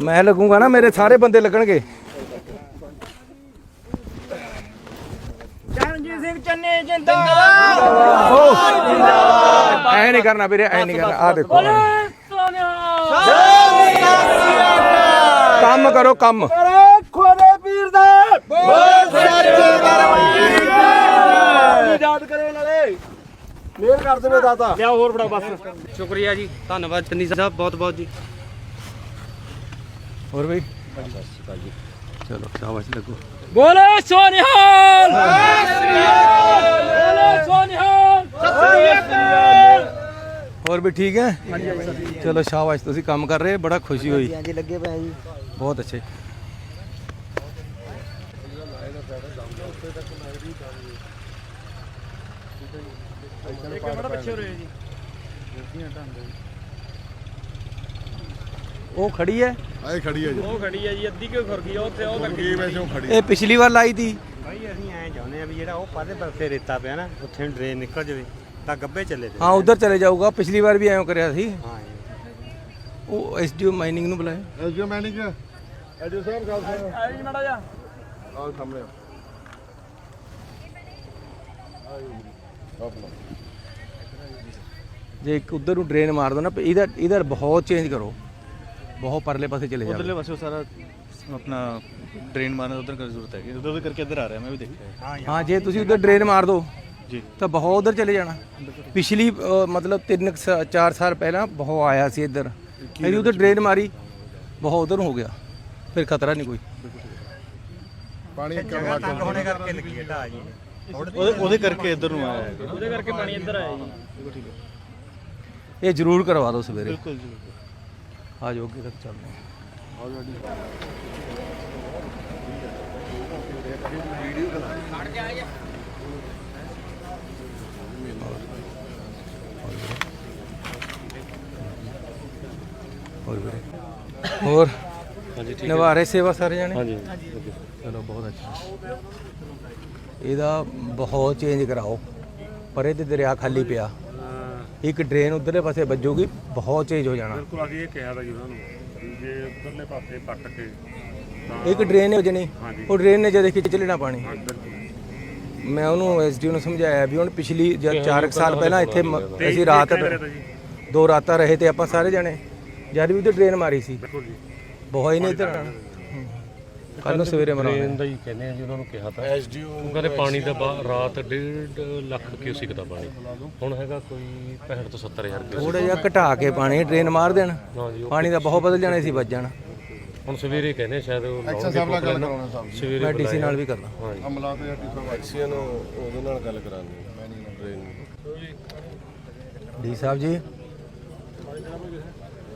ਮੈਂ ਲੱਗੂਗਾ ਨਾ ਮੇਰੇ ਸਾਰੇ ਬੰਦੇ ਲੱਗਣਗੇ। ਚਰਨਜੀਤ ਸਿੰਘ ਚੰਨੇ ਜਿੰਦਾਬਾਦ। ਐ ਨਹੀਂ ਕਰਨਾ ਵੀਰੇ ਐ ਨਹੀਂ ਕਰਨਾ। ਆ ਦੇਖੋ। ਕੰਮ ਕਰੋ ਕੰਮ। ਖੋਦੇ ਪੀਰ ਦਾ। ਬੋਲ ਯਾਦ ਕਰੇ ਨਾਲੇ ਮੇਰ ਕਰ ਦੇਵੇ ਦਾਤਾ ਲਿਆ ਹੋਰ ਬੜਾ ਬਸ ਸ਼ੁਕਰੀਆ ਜੀ ਧੰਨਵਾਦ ਚੰਨੀ ਸਾਹਿਬ ਬਹੁਤ ਬਹੁਤ ਜੀ ਹੋਰ ਬਈ ਚਲੋ ਸ਼ਾਬਾਸ਼ ਲੱਗੋ ਬੋਲੇ ਸੋਨਿਹਾਲ ਬੋਲੇ ਸੋਨਿਹਾਲ ਹੋਰ ਵੀ ਠੀਕ ਹੈ? ਚਲੋ ਸ਼ਾਬਾਸ਼ ਤੁਸੀਂ ਕੰਮ ਕਰ ਰਹੇ ਬੜਾ ਖੁਸ਼ੀ ਹੋਈ। ਹਾਂਜੀ ਲੱਗੇ ਪਏ ਜੀ। ਬਹੁਤ ਅੱਛੇ। ਉਹ ਖੜੀ ਹੈ? ਆਏ ਖੜੀ ਹੈ ਜੀ। ਉਹ ਖੜੀ ਹੈ ਜੀ ਅੱਧੀ ਕਿਉਂ ਖੁਰ ਗਈ ਉੱਥੇ ਉਹ ਕੀ ਵੈਸੇ ਖੜੀ ਇਹ ਪਿਛਲੀ ਵਾਰ ਲਾਈ ਤੀ। ਭਾਈ ਅਸੀਂ ਐਂ ਚਾਹੁੰਦੇ ਆ ਵੀ ਜਿਹੜਾ ਉਹ ਪਾਦੇ ਪਾਸੇ ਰੇਤਾ ਪਿਆ ਨਾ ਉੱਥੇ ਨੂੰ ਡਰੇਨ ਨਿਕਲ ਜਾਵੇ ਤਾਂ ਗੱਬੇ ਚੱਲੇ ਤੇ ਹਾਂ ਉਧਰ ਚਲੇ ਜਾਊਗਾ। ਪਿਛਲੀ ਵਾਰ ਵੀ ਐਂ ਕਰਿਆ ਸੀ। ਹਾਂ ਜੀ। ਉਹ ਐਸਡੀਓ ਮਾਈਨਿੰਗ ਨੂੰ ਬੁਲਾਇਆ। ਐਜੋ ਮੈਨੇਜ ਐਜੋ ਸਾਹਿਬ ਗੱਲ ਸੁਣੋ ਆਈ ਜੀ ਮੜਾ ਜਾ ਆਓ ਸਾਹਮਣੇ ਆਪਣਾ ਜੇ ਇੱਕ ਉਧਰ ਨੂੰ ਡਰੇਨ ਮਾਰ ਦੋ ਨਾ ਇਹਦਾ ਇਹਦਾ ਬਹੁਤ ਚੇਂਜ ਕਰੋ। ਬਹੁਤ ਪਰਲੇ ਪਾਸੇ ਚਲੇ ਉਧਰਲੇ ਜਾਓ ਪਾਸੇ ਉਹ ਸਾਰਾ ਆਪਣਾ ਡਰੇਨ ਮਾਰਨ ਉਧਰ ਕਰ ਜ਼ਰੂਰਤ ਹੈਗੀ। ਉਧਰ ਕਰਕੇ ਇੱਧਰ ਆ ਰਿਹਾ ਮੈਂ ਵੀ ਦੇਖਿਆ ਹੈ। ਹਾਂ ਜੀ। ਹਾਂ ਜੇ ਤੁਸੀਂ ਉਧਰ ਡਰੇਨ ਮਾਰ ਦੋ ਜੀ। ਤਾਂ ਬਹੁਤ ਉਧਰ ਚਲੇ ਜਾਣਾ। ਪਿਛਲੀ ਮਤਲਬ 3 4 ਸਾਲ ਪਹਿਲਾਂ ਬਹੁਤ ਆਇਆ ਸੀ ਇੱਧਰ। ਇਹਦੀ ਉਧਰ ਡਰੇਨ ਮਾਰੀ ਬਹੁਤ ਉਧਰ ਹੋ ਗਿਆ। ਫਿਰ ਖਤਰਾ ਨਹੀਂ ਕੋਈ। ਪਾਣੀ ਇੱਕ ਜਗ੍ਹਾ ਤੰਗ ਹੋਣੇ ਕਰਕੇ ਲੱਗੀ ਹੈ ਢਾਹ ਜੀ। ਉਹਦੇ ਉਹਦੇ ਕਰਕੇ ਇੱਧਰ ਨੂੰ ਆਇਆ ਹੈਗਾ। ਉਹਦੇ ਕਰਕੇ ਪਾਣੀ ਇੱਧਰ ਆਇਆ ਜੀ। ਇਹ ਜ਼ਰੂਰ ਕਰਵਾ ਦਿਓ ਸਵੇਰੇ। ਬਿਲਕੁਲ ਜੀ ਆ ਜਾਓ ਅੱਗੇ ਤੱਕ ਚੱਲਦੇ ਹਾਂ। ਹੋਰ ਵੀਰੇ ਹੋਰ। ਹਾਂਜੀ ਠੀਕ ਨਿਭਾ ਰਹੇ ਸੇਵਾ ਸਾਰੇ ਜਾਣੇ? ਹਾਂਜੀ। ਚਲੋ ਬਹੁਤ ਅੱਛਾ। ਇਹਦਾ ਬਹੁਤ ਚੇਂਜ ਕਰਾਓ। ਪਰੇ ਤੇ ਦਰਿਆ ਖਾਲੀ ਪਿਆ। ਇੱਕ ਡਰੇਨ ਉਧਰਲੇ ਪਾਸੇ ਵੱਜੂਗੀ ਬਹੁਤ ਚੇਂਜ ਹੋ ਜਾਣਾ। ਬਿਲਕੁਲ ਅਸੀਂ ਇਹ ਕਿਹਾ ਤਾਂ ਜੀ ਉਹਨਾਂ ਨੂੰ ਵੀ ਜੇ ਉਧਰਲੇ ਪਾਸੇ ਪੱਟ ਕੇ ਇੱਕ ਡਰੇਨ ਹੋ ਜਣੀ ਉਹ ਡਰੇਨ ਨੇ ਜਦ ਖਿੱਚ ਲੈਣਾ ਪਾਣੀ। ਬਿਲਕੁਲ। ਮੈਂ ਉਹਨੂੰ ਐਸਡੀਓ ਨੂੰ ਸਮਝਾਇਆ ਵੀ ਹੁਣ ਪਿਛਲੀ ਜਦ 4 ਸਾਲ ਪਹਿਲਾਂ ਇੱਥੇ ਮ- ਅਸੀਂ ਰਾਤ ਦੋ ਰਾਤਾਂ ਰਹੇ ਤੇ ਆਪਾਂ ਸਾਰੇ ਜਣੇ। ਜਦ ਵੀ ਉਧਰ ਡਰੇਨ ਮਾਰੀ ਸੀ। ਬਹੁਤ ਹੀ ਨਹੀਂ ਇੱਧਰ? ਕੱਲ ਨੂੰ ਸਵੇਰੇ ਮਰਾਂਗੇ ਦਾ ਹੀ ਕਹਿੰਦੇ ਆ ਜੀ ਉਹਨਾਂ ਨੂੰ ਕਿਹਾ ਤਾਂ। ਐਸਡੀਓ ਉਹ ਕਹਿੰਦੇ ਪਾਣੀ ਦਾ ਬਾ- ਰਾਤ 1.5 ਲੱਖ ਕਿਊਸਿਕ ਦਾ ਪਾਣੀ। ਹੁਣ ਹੈਗਾ ਕੋਈ 65 ਤੋਂ 70 ਹਜ਼ਾਰ ਕਿਊਸਿਕ। ਥੋੜਾ ਜਿਹਾ ਘਟਾ ਕੇ ਪਾਣੀ ਡਰੇਨ ਮਾਰ ਦੇਣ। ਹਾਂ ਜੀ ਉਹ ਪਾਣੀ ਦਾ ਬਹੁਤ ਬਦਲ ਜਾਣੇ ਸੀ ਵੱਜ ਜਾਣਾ। ਹੁਣ ਸਵੇਰੇ ਕਹਿੰਦੇ ਸ਼ਾਇਦ ਉਹ ਗੱਲ ਕਰਾਉਣਾ ਸਾਹਿਬ ਸਵੇਰੇ ਮੈਂ ਡੀਸੀ ਨਾਲ ਵੀ ਕਰਦਾ। ਹਾਂ ਜੀ। ਅਮਲਾ ਤੇ ਐਟੀ ਸਾਹਿਬ ਐਕਸੀਅਨ ਉਹਦੇ ਨਾਲ ਗੱਲ ਕਰਾਂਗੇ ਟ੍ਰੇਨ ਡੀ ਸਾਹਿਬ ਜੀ।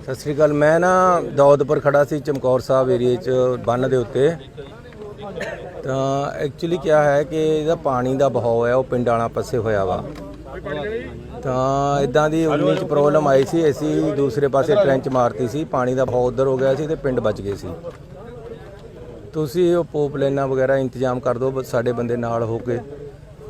ਸਤਿ ਸ੍ਰੀ ਅਕਾਲ, ਮੈਂ ਨਾ ਦੌਦਪੁਰ ਖੜਾ ਸੀ ਚਮਕੌਰ ਸਾਹਿਬ ਏਰੀਏ 'ਚ ਬੰਨ ਦੇ ਉੱਤੇ। ਤਾਂ ਐਕਚੁਅਲੀ ਕੀ ਹੈ ਕਿ ਇਹਦਾ ਪਾਣੀ ਦਾ ਬਹਾਅ ਹੈ, ਉਹ ਪਿੰਡ ਵਾਲਾ ਪਾਸੇ ਹੋਇਆ ਵਾ। ਤਾਂ ਇਦਾਂ ਦੀ 19 ਚ ਪ੍ਰੋਬਲਮ ਆਈ ਸੀ, ਅਸੀਂ ਦੂਸਰੇ ਪਾਸੇ ਟ੍ਰੈਂਚ ਮਾਰਤੀ ਸੀ, ਪਾਣੀ ਦਾ ਬਹਾਅ ਉਧਰ ਹੋ ਗਿਆ ਸੀ ਤੇ ਪਿੰਡ ਬਚ ਗਏ ਸੀ। ਤੁਸੀਂ ਉਹ ਪੋਪ ਵਗੈਰਾ ਇੰਤਜ਼ਾਮ ਕਰ ਦਿਓ ਬਸ ਸਾਡੇ ਬੰਦੇ ਨਾਲ ਹੋ ਕੇ।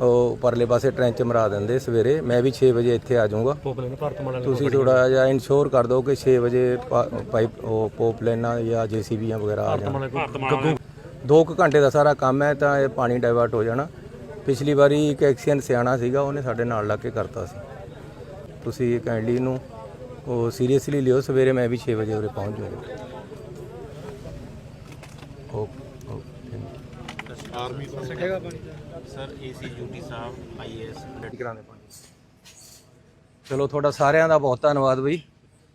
ਉਹ ਪਰਲੇ ਪਾਸੇ ਟ੍ਰੈਂਚ ਮਰਾ ਦਿੰਦੇ ਸਵੇਰੇ। ਮੈਂ ਵੀ 6 ਵਜੇ ਇੱਥੇ ਆ ਜਾਊਂਗਾ। ਪੋਪਲੇ ਭਾਰਤ ਮਾਲਾ ਤੁਸੀਂ ਥੋੜਾ ਜਿਹਾ ਇਨਸ਼ੋਰ ਕਰ ਦਿਓ ਕਿ 6 ਵਜੇ ਪਾ- ਪਾਈਪ ਉਹ ਪੋਪ ਲੈਣਾ ਜਾਂ ਜੀਸੀਬੀਆਂ ਵਗੈਰਾ ਆ ਜਾਣ। ਗੱਗੂ ਦੋ ਕੁ ਘੰਟੇ ਦਾ ਸਾਰਾ ਕੰਮ ਹੈ ਤਾਂ ਇਹ ਪਾਣੀ ਡਾਇਵਰਟ ਹੋ ਜਾਣਾ। ਪਿਛਲੀ ਵਾਰੀ ਇੱਕ ਐਕਸੀਅਨ ਸਿਆਣਾ ਸੀਗਾ, ਉਹਨੇ ਸਾਡੇ ਨਾਲ ਲੱਗ ਕੇ ਕਰਤਾ ਸੀ। ਤੁਸੀਂ ਕਾਈਂਡਲੀ ਇਹਨੂੰ ਉਹ ਸੀਰੀਅਸਲੀ ਲਿਓ, ਸਵੇਰੇ ਮੈਂ ਵੀ 6 ਵਜੇ ਉਰੇ ਪਹੁੰਚ ਜਾਊਂਗਾ। ਓਕੇ ਸਰ ਏਸੀ ਯੂਟੀ ਸਾਹਿਬ ਆਈਏਐਸ ਕਰਾਉਂਦੇ ਪਾਣੀ। ਚਲੋ ਤੁਹਾਡਾ ਸਾਰਿਆਂ ਦਾ ਬਹੁਤ ਧੰਨਵਾਦ ਬਈ।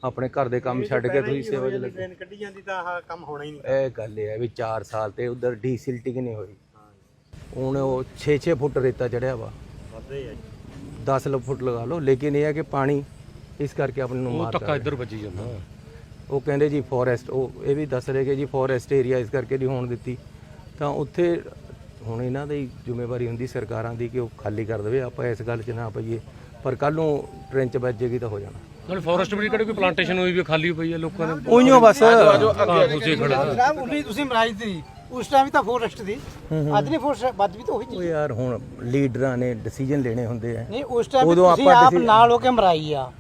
ਆਪਣੇ ਘਰ ਦੇ ਕੰਮ ਛੱਡ ਕੇ ਤੁਸੀਂ ਸੇਵਾ 'ਚ ਲੱਗੇ। ਟ੍ਰੇਨ ਕੱਢੀ ਜਾਂਦੀ ਤਾਂ ਆਹ ਕੰਮ ਹੋਣਾ ਹੀ ਨਹੀਂ। ਇਹ ਗੱਲ ਇਹ ਹੈ ਵੀ 4 ਸਾਲ ਤੇ ਉਧਰ ਡੀਸਿਲਟਿੰਗ ਨਹੀਂ ਹੋਈ। ਹੁਣ ਉਹ 6-6 ਫੁੱਟ ਰੇਤਾ ਚੜਿਆ ਵਾ। ਵੱਧੇ ਆ ਜੀ। 10 ਲ ਫੁੱਟ ਲਗਾ ਲਓ ਲੇਕਿਨ ਇਹ ਹੈ ਕਿ ਪਾਣੀ ਇਸ ਕਰਕੇ ਆਪਣੇ ਨੂੰ ਉਹ ਮਾਰ ਧੱਕਾ ਇੱਧਰ ਵੱਜੀ ਜਾਂਦਾ। ਉਹ ਕਹਿੰਦੇ ਜੀ ਫੋਰੈਸਟ ਉਹ ਇਹ ਵੀ ਦੱਸ ਰਹੇ ਕਿ ਜੀ ਫੋਰੈਸਟ ਏਰੀਆ ਇਸ ਕਰਕੇ ਨਹੀਂ ਹੋਣ ਦਿੱਤੀ। ਤਾਂ ਉੱਥੇ ਹੁਣ ਇਹਨਾਂ ਦੀ ਜ਼ਿੰਮੇਵਾਰੀ ਹੁੰਦੀ ਸਰਕਾਰਾਂ ਦੀ ਕਿ ਉਹ ਖਾਲੀ ਕਰ ਦੇਵੇ ਆਪਾਂ ਇਸ ਗੱਲ 'ਚ ਨਾ ਪਈਏ ਪਰ ਕੱਲ ਨੂੰ ਟ੍ਰੇਨ 'ਚ ਵੱਜੇਗੀ ਤਾਂ ਹੋ ਜਾਣਾ। ਨਾਲ ਫੋਰੈਸਟ ਵੀ ਕਿਹੜੇ ਕੋਈ ਪਲਾਂਟੇਸ਼ਨ ਹੋਈ ਵੀ ਖਾਲੀ ਪਈ ਹੈ ਲੋਕਾਂ ਨੇ ਉਈਓ ਬਸ। ਤੁਸੀਂ ਖੜੇ ਜਨਾਬ ਉਨੀ ਤੁਸੀਂ ਮਰਾਈ ਤੀ ਉਸ ਟਾਈਮ ਵੀ ਤਾਂ ਫੋਰੈਸਟ ਦੀ ਅੱਜ ਨਹੀਂ ਫੋਰੈਸਟ ਵੱਧ ਵੀ ਤਾਂ ਉਹੀ ਉਹ ਚੀਜ਼ ਯਾਰ ਹੁਣ ਲੀਡਰਾਂ ਨੇ ਡਿਸੀਜਨ ਲੈਣੇ ਹੁੰਦੇ ਆ। ਨਹੀਂ ਉਸ ਟਾਈਮ ਤੁਸੀਂ ਆਪਾਂ ਨਾਲ ਹੋ ਕੇ ਮਰਾਈ ਆ।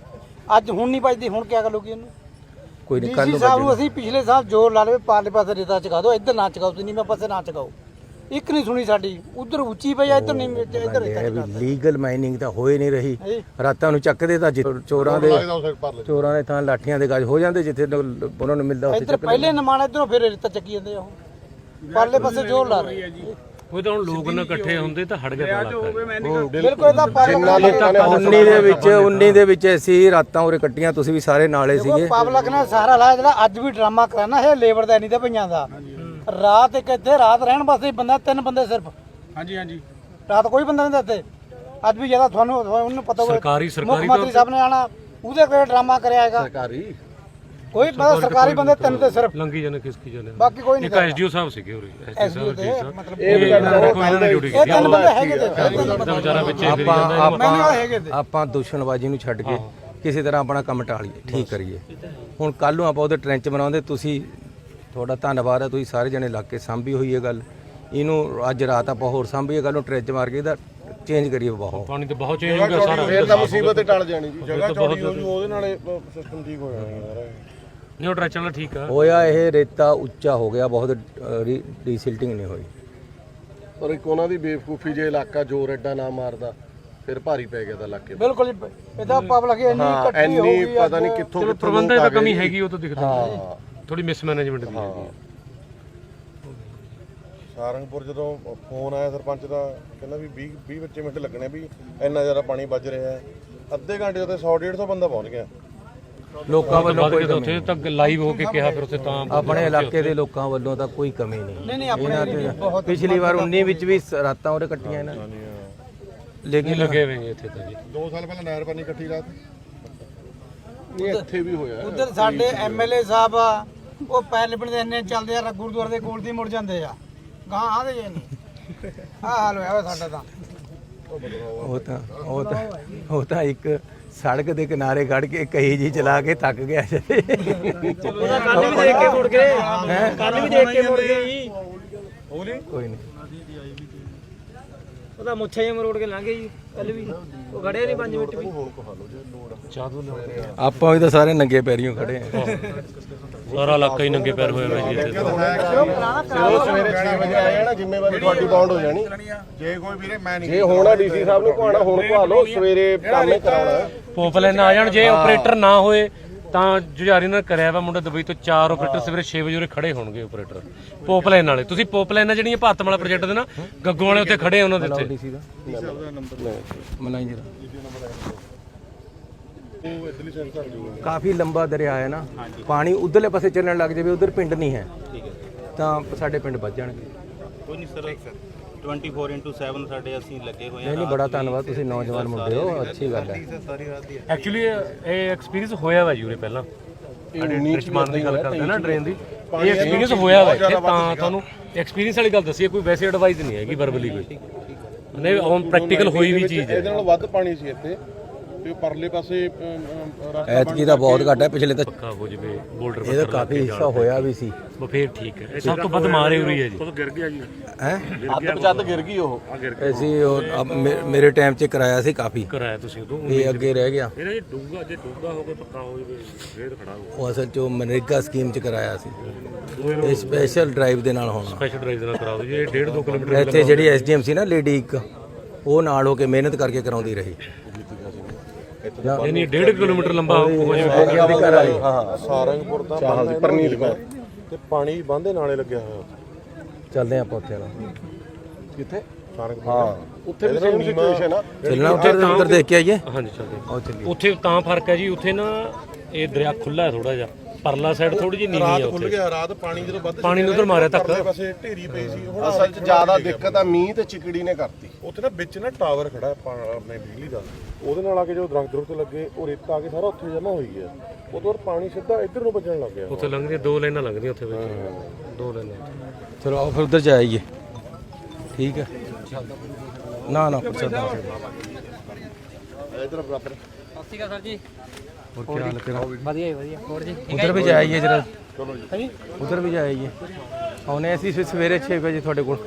ਅੱਜ ਹੁਣ ਨਹੀਂ ਵੱਜਦੀ ਹੁਣ ਕਿਆ ਕਰੋਗੇ ਇਹਨੂੰ ਕੋਈ ਨਹੀਂ ਕੱਲ ਨੂੰ। ਅਸੀਂ ਪਿਛਲੇ ਸਾਲ ਜ਼ੋਰ ਲਾ ਲਵੇ ਪਾਰਲੇ ਪਾਸੇ ਰੇਤਾ ਚਕਾ ਦਿਓ ਇੱਧਰ ਨਾ ਚਕਾਓ ਤੁਸੀਂ ਮੈਂ ਪਾਸੇ ਨਾ ਚਕਾਓ। ਇੱਕ ਨਹੀਂ ਸੁਣੀ ਸਾਡੀ। ਉਧਰ ਉੱਚੀ ਪਈ ਆ ਇੱਧਰ ਨਹੀਂ ਇੱਧਰ ਰੇਤਾ ਇਹ ਵੀ ਲੀਗਲ ਮਾਈਨਿੰਗ ਤਾਂ ਹੋਏ ਨਹੀਂ ਰਹੀ। ਰਾਤਾਂ ਨੂੰ ਚੱਕਦੇ ਤਾਂ ਜਿ- ਚੋਰਾਂ ਦੇ ਚੋਰਾਂ ਦੇ ਤਾਂ ਲਾਠੀਆਂ ਦੇ ਗੱਜ ਹੋ ਜਾਂਦੇ ਜਿੱਥੇ ਲ- ਉਹਨਾਂ ਨੂੰ ਮਿਲਦਾ ਉੱਥੇ ਇੱਧਰ ਪਹਿਲੇ ਨਮਾਣਾ ਇੱਧਰੋਂ ਫਿਰ ਰੇਤਾ ਚੱਕੀ ਜਾਂਦੇ ਆ ਉਹ। ਪਾਰਲੇ ਪਾਸੇ ਜ਼ੋਰ ਲਾ ਰਹੇ ਉਹ ਤਾਂ ਹੁਣ ਲੋਕ ਨਾ ਇਕੱਠੇ ਹੁੰਦੇ ਤਾਂ ਹਟ ਗਿਆ ਤਾਂ ਬਿਲਕੁਲ। ਇਹਦਾ ਜਿੰਨਾ ਲੋਕਾਂ ਨੇ 19 ਦੇ ਵਿੱਚ 19 ਦੇ ਵਿੱਚ ਅਸੀਂ ਰਾਤਾਂ ਉਰੇ ਕੱਟੀਆਂ ਤੁਸੀਂ ਵੀ ਸਾਰੇ ਨਾਲੇ ਸੀਗੇ। ਪਬਲਿਕ ਨੇ ਸਾਰਾ ਲਾਇਆ ਜਿਹੜਾ ਅੱਜ ਵੀ ਡਰਾਮਾ ਕਰਾਣਾ ਇਹ ਲੇਬਰ ਦਾ ਨਹੀਂ ਤੇ ਪਈਆਂ ਦਾ। ਰਾਤ ਇੱਕ ਇੱਥੇ ਰਾਤ ਰਹਿਣ ਵਾਸਤੇ ਬੰਦਾ ਤਿੰਨ ਬੰਦੇ ਸਿਰਫ। ਹਾਂਜੀ ਹਾਂਜੀ। ਰਾਤ ਕੋਈ ਬੰਦਾ ਨਹੀਂ ਦਿੱਤੇ ਅੱਜ ਵੀ ਜ਼ਿਆਦਾ ਤੁਹਾਨੂੰ ਉਹਨੂੰ ਪਤਾ ਹੋਵੇ ਸਰਕਾਰੀ- ਸਰਕਾਰੀ ਮੁੱਖ ਮੰਤਰੀ ਸਾਹਿਬ ਨੇ ਆਣਾ ਉਹਦੇ ਕੋਲ ਡਰਾਮਾ ਕਰਿਆ ਹੈਗਾ। ਸਰਕਾਰੀ? ਕੋਈ ਬੰਦਾ ਸਰਕਾਰੀ ਬੰਦੇ ਤਿੰਨ ਤੇ ਸਿਰਫ। ਲੰਗੀ ਜਾਣੇ ਖਿਸਕੀ ਜਾਣੇ ਬਾਕੀ ਕੋਈ ਨਹੀਂ ਇੱਕ ਐਸਡੀਓ ਸਾਹਿਬ ਸੀਗੇ ਉਰੇ ਐਸਡੀਓ ਸਾਹਿਬ ਤੇ ਮਤਲਬ ਇਹ ਕੋਈ ਇਹਨਾਂ ਨੇ ਡਿਊਟੀ ਇਹ ਕੀਤੀ ਤਿੰਨ ਬੰਦੇ ਹੈਗੇ ਤੇ ਇਹ ਤਿੰਨ ਬੰਦੇ ਤਾਂ ਵਿਚਾਰਾ ਵਿੱਚੇ ਫਿਰੀ ਆਪਾਂ ਜਾਂਦਾ ਮੈਨੂੰ ਆਪਾਂ ਹੈਗੇ ਤੇ ਆਪਾਂ ਦੁਸ਼ਮਣਬਾਜ਼ੀ ਨੂੰ ਛੱਡ ਕੇ ਕਿਸੇ ਤਰ੍ਹਾਂ ਆਪਣਾ ਕੰਮ ਟਾਲੀਏ। ਠੀਕ ਕਰੀਏ। ਹੁਣ ਕੱਲ ਨੂੰ ਆਪਾਂ ਉਹਦੇ ਟ੍ਰੈਂਚ ਬਣਾਉਂਦੇ ਤੁਸੀਂ ਤੁਹਾਡਾ ਧੰਨਵਾਦ ਹੈ ਤੁਸੀਂ ਸਾਰੇ ਜਣੇ ਲੱਗ ਕੇ ਸਾਂਭੀ ਹੋਈ ਹੈ ਗੱਲ। ਇਹਨੂੰ ਅੱਜ ਰਾਤ ਆਪਾਂ ਹੋਰ ਸਾਂਭੀਏ ਕੱਲ ਨੂੰ ਟ੍ਰੈਂਚ ਮਾਰ ਕੇ ਇਹਦਾ ਚੇਂਜ ਕਰੀਏ ਬਾਹੋਂ ਪਾਣੀ ਤਾਂ ਬਹੁਤ ਚੇਂਜ ਹੋ ਗਿਆ ਸਾਰਾ। ਫੇਰ ਤਾਂ ਮੁਸੀਬਤ ਹੀ ਟਲ ਜਾਣੀ ਜੀ। ਜਗ੍ਹਾ ਚੌੜੀ ਹੋ ਜੂ ਉਹਦੇ ਨਾਲੇ ਸਿਸਟਮ ਠੀਕ ਹੋ ਜਾਣਾ ਸਾਰਾ ਨਹੀਂ ਉਹ ਨਾਲ ਠੀਕ ਆ। ਹੋਇਆ ਇਹ ਰੇਤਾ ਉੱਚਾ ਹੋ ਗਿਆ ਬਹੁਤ ਰੀਸਿਲਟਿੰਗ ਨਹੀਂ ਹੋਈ। ਪਰ ਇੱਕ ਉਹਨਾਂ ਦੀ ਬੇਵਕੂਫੀ ਜੇ ਇਲਾਕਾ ਜੋਰ ਐਡਾ ਨਾ ਮਾਰਦਾ ਫਿਰ ਭਾਰੀ ਪੈ ਗਿਆ ਤਾਂ ਇਲਾਕੇ ਤੇ। ਬਿਲਕੁਲ ਜੀ ਇਹਦਾ ਪਬਲਿਕ ਇੰਨੀ ਹਾਂ ਇਕੱਠੀ ਹੋ ਗਈ ਪਤਾ ਨਹੀਂ ਕਿੱਥੋਂ ਕਿੱਥੋਂ ਪ੍ਰਬੰਧਨ ਦਾ ਕਮੀ। ਹੈਗੀ ਉਹ ਤਾਂ ਦਿਖਦਾ ਹਾਂ। ਥੋੜੀ ਮਿਸਮੈਨੇਜਮੈਂਟ ਦੀ ਹੈਗੀ ਸਾਰੰਗਪੁਰ ਜਦੋਂ ਫੋਨ ਆਇਆ ਸਰਪੰਚ ਦਾ ਕਹਿੰਦਾ ਵੀ 20 20 25 ਮਿੰਟ ਲੱਗਣੇ ਵੀ ਇੰਨਾ ਜ਼ਿਆਦਾ ਪਾਣੀ ਵੱਜ ਰਿਹਾ ਹੈ। ਅੱਧੇ ਘੰਟੇ ਉੱਤੇ 100 150 ਬੰਦਾ ਪਹੁੰਚ ਗਿਆ। ਲੋਕਾਂ ਵੱਲੋਂ ਕੋਈ ਤਾਂ ਉੱਥੇ ਤੱਕ ਲਾਈਵ ਹੋ ਕੇ ਕਿਹਾ ਫਿਰ ਉੱਥੇ ਤਾਂ ਆਪਣੇ ਇਲਾਕੇ ਦੇ ਲੋਕਾਂ ਵੱਲੋਂ ਤਾਂ ਕੋਈ ਕਮੀ ਨਹੀਂ। ਨਹੀਂ ਨਹੀਂ ਆਪਣੇ ਇਹਨਾਂ ਤੇ ਪਿਛਲੀ ਵਾਰ 19 ਵਿੱਚ ਵੀ ਸ- ਰਾਤਾਂ ਉਹਦੇ ਕੱਟੀਆਂ ਇਹਨਾਂ ਨੇ। ਨਹੀਂ ਲੇਕਿਨ ਲੱਗੇ ਹੋਏ ਇੱਥੇ ਤਾਂ ਜੀ। 2 ਸਾਲ ਪਹਿਲਾਂ ਨਹਿਰ ਪਾਣੀ ਇਕੱਠੀ ਰਾਤ। ਨਹੀਂ ਇੱਥੇ ਵੀ ਹੋਇਆ ਉਧਰ ਸਾਡੇ ਐਮਐਲਏ ਸਾਹਿਬ ਆ ਉਹ ਪੈਰ ਪਿੰਡ ਦੇ ਇੰਨੇ ਚੱਲਦੇ ਆ ਗੁਰਦੁਆਰੇ ਦੇ ਕੋਲ ਦੀ ਮੁੜ ਜਾਂਦੇ ਆ। ਗਾਂ ਆਦੇ ਜੇ ਨਹੀਂ। ਆ ਹਾਲ ਹੋਇਆ ਵਾ ਸਾਡਾ ਤਾਂ। ਉਹ ਤਾਂ ਉਹ ਤਾਂ ਉਹ ਤਾਂ ਇੱਕ ਸੜਕ ਦੇ ਕਿਨਾਰੇ ਖੜ ਕੇ ਕਹੀ ਜੀ ਚਲਾ ਕੇ ਥੱਕ ਗਿਆ ਸੀ ਕੱਲ ਵੀ ਦੇਖ ਕੇ ਮੁੜ ਗਏ। ਕੱਲ ਵੀ ਦੇਖ ਕੇ ਮੁੜ ਗਏ ਜੀ। ਕੋਈ ਨਹੀਂ ਉਹਦਾ ਮੁੱਛਾਂ ਜਿਹਾ ਮਰੋੜ ਕੇ ਲੰਘ ਜੀ ਕੱਲ ਵੀ। ਉਹ ਖੜਿਆ ਨਹੀਂ 5 ਮਿੰਟ ਵੀ। ਆਪਾਂ ਵੀ ਤਾਂ ਸਾਰੇ ਨੰਗੇ ਪੈਰੀਆਂ ਖੜੇ ਆ। ਸਾਰਾ ਇਲਾਕਾ ਹੀ ਨੰਗੇ ਪੈਰ ਹੋਇਆ ਹੋਇਆ ਜੀ ਇੱਥੇ ਤਾਂ। ਸਵੇਰੇ 6 ਵਜੇ ਆਏ ਆ ਨਾ ਜ਼ਿੰਮੇਵਾਰੀ ਤੁਹਾਡੀ ਬਾਉਂਡ ਹੋ ਜਾਣੀ। ਜੇ ਕੋਈ ਵੀਰੇ ਮੈਂ ਨਹੀਂ ਜੇ ਹੋਣਾ ਡੀਸੀ ਸਾਹਿਬ ਨੂੰ ਕਹਾਣਾ ਹੁਣ ਕਹਾ ਲਓ ਸਵੇਰੇ ਕੰਮ ਹੀ ਕਰਾਉਣਾ ਪੋਪਲੈਨ ਆ ਜਾਣ ਜੇ ਆਪਰੇਟਰ ਨਾ ਹੋਏ ਤਾਂ ਜੁਝਾਰੀ ਨਾਲ ਕਰਿਆ ਵਾ ਮੁੰਡਾ ਦੁਬਈ ਤੋਂ ਚਾਰ ਆਪਰੇਟਰ ਸਵੇਰੇ 6 ਵਜੇ ਉਰੇ ਖੜੇ ਹੋਣਗੇ ਆਪਰੇਟਰ ਪੋਪਲੈਨ ਵਾਲੇ। ਤੁਸੀਂ ਪੋਪਲੈਨ ਜਿਹੜੀਆਂ ਭਾਰਤ ਵਾਲਾ ਪ੍ਰੋਜੈਕਟ ਦੇ ਨਾ ਗੱਗੂ ਵਾਲੇ ਉੱਥੇ ਖੜੇ ਉਹਨਾਂ ਦੇ ਉੱਤੇ ਡੀਸੀ ਦਾ ਮਲਾਈ ਜਰਾ ਕਾਫੀ ਲੰਬਾ ਦਰਿਆ ਹੈ ਨਾ। ਪਾਣੀ ਉਧਰਲੇ ਪਾਸੇ ਚੱਲਣ ਲੱਗ ਜਾਵੇ ਉਧਰ ਪਿੰਡ ਨਹੀਂ ਹੈ। ਤਾਂ ਸਾਡੇ ਪਿੰਡ ਵੱਜ ਜਾਣਗੇ। ਕੋਈ ਨਹੀਂ ਸਰ। 24/7 ਸਾਡੇ ਅਸੀਂ ਲੱਗੇ ਹੋਏ ਨਹੀਂ ਨਹੀਂ ਬੜਾ ਧੰਨਵਾਦ ਤੁਸੀਂ ਨੌਜਵਾਨ ਮੁੰਡੇ ਹੋ ਅੱਛੀ ਗੱਲ ਹੈ। ਐਕਚੁਅਲੀ ਇਹ ਐਕਸਪੀਰੀਅੰਸ ਹੋਇਆ ਵਾ ਯੂਰੇ ਪਹਿਲਾਂ। ਰਿਚਮਾਨ ਦੀ ਗੱਲ ਕਰਦੇ ਨਾ ਡਰੇਨ ਦੀ। ਇਹ ਐਕਸਪੀਰੀਅੰਸ ਹੋਇਆ ਵਾ ਇੱਥੇ ਤਾਂ ਤੁਹਾਨੂੰ ਐਕਸਪੀਰੀਅੰਸ ਵਾਲੀ ਗੱਲ ਦੱਸੀ ਹੈ, ਕੋਈ ਵੈਸੇ ਐਡਵਾਈਸ ਨਹੀਂ ਹੈਗੀ ਵਰਬਲੀ ਕੋਈ। ਨਹੀਂ ਹੁਣ ਪ੍ਰੈਕਟੀਕਲ ਹੋਈ ਵੀ ਚੀਜ਼ ਹੈ। ਇਹਦੇ ਨਾਲ ਵੱਧ ਪਾਣੀ ਸੀ ਇੱਥੇ। ਤੇ ਉਹ ਪਰਲੇ ਪਾਸੇ ਐਤਕੀ ਦਾ ਬਹੁਤ ਘੱਟ ਹੈ ਪਿਛਲੇ ਤਾਂ ਪੱਕਾ ਹੋ ਜਵੇ ਬੋਲਡਰ ਇਹਦਾ ਕਾਫੀ ਹਿੱਸਾ ਹੋਇਆ ਵੀ ਸੀ। ਉਹ ਫੇਰ ਠੀਕ ਹੈ। ਇਹ ਸਭ ਤੋਂ ਵੱਧ ਮਾਰੇ ਹੋਈ ਹੈ ਜੀ। ਗਿਰ ਗਿਆ ਜੀ। ਹੈ? ਅੱਧ ਪਚੱਧ ਗਿਰ ਗਈ ਉਹ। ਅਸੀਂ ਉਹ ਮੇ- ਮੇਰੇ ਟਾਈਮ 'ਚ ਕਰਾਇਆ ਸੀ ਕਾਫੀ। ਕਰਾਇਆ ਤੁਸੀਂ ਉਦੋਂ ਇਹ ਅੱਗੇ ਰਹਿ ਗਿਆ। ਇਹਦਾ ਜੇ ਡੂੰਗਾ ਜੇ ਡੂੰਗਾ ਹੋ ਕੇ ਪੱਕਾ ਹੋ ਜਵੇ ਫੇਰ ਖੜਾ ਹੋ ਉਹ ਅਸਲ 'ਚ ਉਹ ਮਨਰੇਗਾ ਸਕੀਮ 'ਚ ਕਰਾਇਆ ਸੀ। ਇਹ ਸਪੈਸ਼ਲ ਡਰਾਈਵ ਦੇ ਨਾਲ ਹੋਣਾ। ਸਪੈਸ਼ਲ ਡਰਾਈਵ ਦੇ ਨਾਲ ਕਰਾ ਦਿਓ ਜੀ। ਇਹ 1.5 2 ਕਿਲੋਮੀਟਰ ਇੱਥੇ ਜਿਹੜੀ ਐਸਡੀਐਮ ਸੀ ਨਾ ਲੇਡੀ ਇੱਕ ਉਹ ਨਾਲ ਹੋ ਕੇ ਮਿਹਨਤ ਕਰਕੇ ਕਰਾਉਂਦੀ ਰਹੀ। ਇਹ ਨਹੀਂ 1.5 ਕਿਲੋਮੀਟਰ ਲੰਬਾ ਹੋ ਜਵੇ ਉਹਦੀ ਘਰ ਵਾਲੀ। ਹਾਂ ਸਾਰੰਗਪੁਰ ਦਾ ਚਾਹਲ ਦੀ ਪਰਨੀਤ ਕੌਰ ਤੇ ਪਾਣੀ ਬੰਦੇ ਨਾਲੇ ਲੱਗਿਆ ਹੋਇਆ ਚੱਲਦੇ ਆਪਾਂ ਉੱਥੇ ਨਾਲ ਕਿੱਥੇ? ਸਾਰੰਗਪੁਰ। ਹਾਂ ਉੱਥੇ ਵੀ ਸੇਮ ਸਿਚੁਏਸ਼ਨ ਆ। ਚੱਲਣਾ ਉੱਥੇ ਉੱਧਰ ਦੇਖ ਕੇ ਆਈਏ। ਹਾਂਜੀ ਚੱਲਦੇ ਆਓ ਚੱਲੀਏ। ਉੱਥੇ ਤਾਂ ਫ਼ਰਕ ਹੈ ਜੀ ਉੱਥੇ ਨਾ ਇਹ ਦਰਿਆ ਖੁੱਲਾ ਹੈ ਥੋੜਾ ਜਿਹਾ। ਪਰਲਾ ਸਾਈਡ ਥੋੜੀ ਜਿਹੀ ਨੀਵੀਂ ਖੁੱਲ ਉੱਥੇ। ਗਿਆ ਰਾਤ ਪਾਣੀ ਜਦੋਂ ਵੱਧ ਪਾਣੀ ਨੂੰ ਉਧਰ ਮਾਰਿਆ ਪਰਲੇ ਪਾਸੇ ਢੇਰੀ ਪਈ ਸੀ ਹੁਣ ਅਸਲ 'ਚ ਜ਼ਿਆਦਾ ਦਿੱਕਤ ਆ ਮੀਂਹ ਤੇ ਚਿਕੜੀ ਨੇ ਕਰਤੀ। ਉੱਥੇ ਨਾ ਵਿੱਚ ਨਾ ਟਾਵਰ ਖੜਾ ਹੈ ਆਪਣੇ ਬਿਜਲੀ ਦਾ। ਉਹਦੇ ਨਾਲ ਆ ਕੇ ਜੋ ਦਰਖਤ ਦਰਖਤ ਲੱਗੇ ਉਹ ਰੇਤਾ ਆ ਕੇ ਸਾਰਾ ਉੱਥੇ ਜਮਾ ਹੋਈ ਹੈ ਉਹ ਤੋਂ ਪਾਣੀ ਸਿੱਧਾ ਇੱਧਰ ਨੂੰ ਵੱਜਣ ਲੱਗ ਗਿਆ। ਉੱਥੇ ਲੰਘਦੀਆਂ ਦੋ ਲਾਈਨਾਂ ਲੰਘਦੀਆਂ ਉੱਥੇ ਵਿੱਚ। ਦੋ ਲਾਈਨਾਂ ਚਲੋ ਆਓ ਫਿਰ ਉਧਰ ਜਾਈਏ। ਠੀਕ ਹੈ। ਨਾ ਨਾ ਪ੍ਰਸਾਦ ਇੱਧਰ ਬਰਾਬਰ ਸਤਿ ਸ਼੍ਰੀ ਅਕਾਲ ਸਰ ਜੀ। ਹੋਰ ਕੀ ਹਾਲ ਹੈ ਵਧੀਆ ਜੀ ਵਧੀਆ। ਹੋਰ ਜੀ ਉਧਰ ਵੀ ਜਾਈਏ ਜਰਾ। ਚਲੋ ਜੀ। ਉਧਰ ਵੀ ਜਾਈਏ। ਆਉਨੇ ਅਸੀਂ ਸਵੇਰੇ 6 ਵਜੇ ਤੁਹਾਡੇ ਕੋਲ।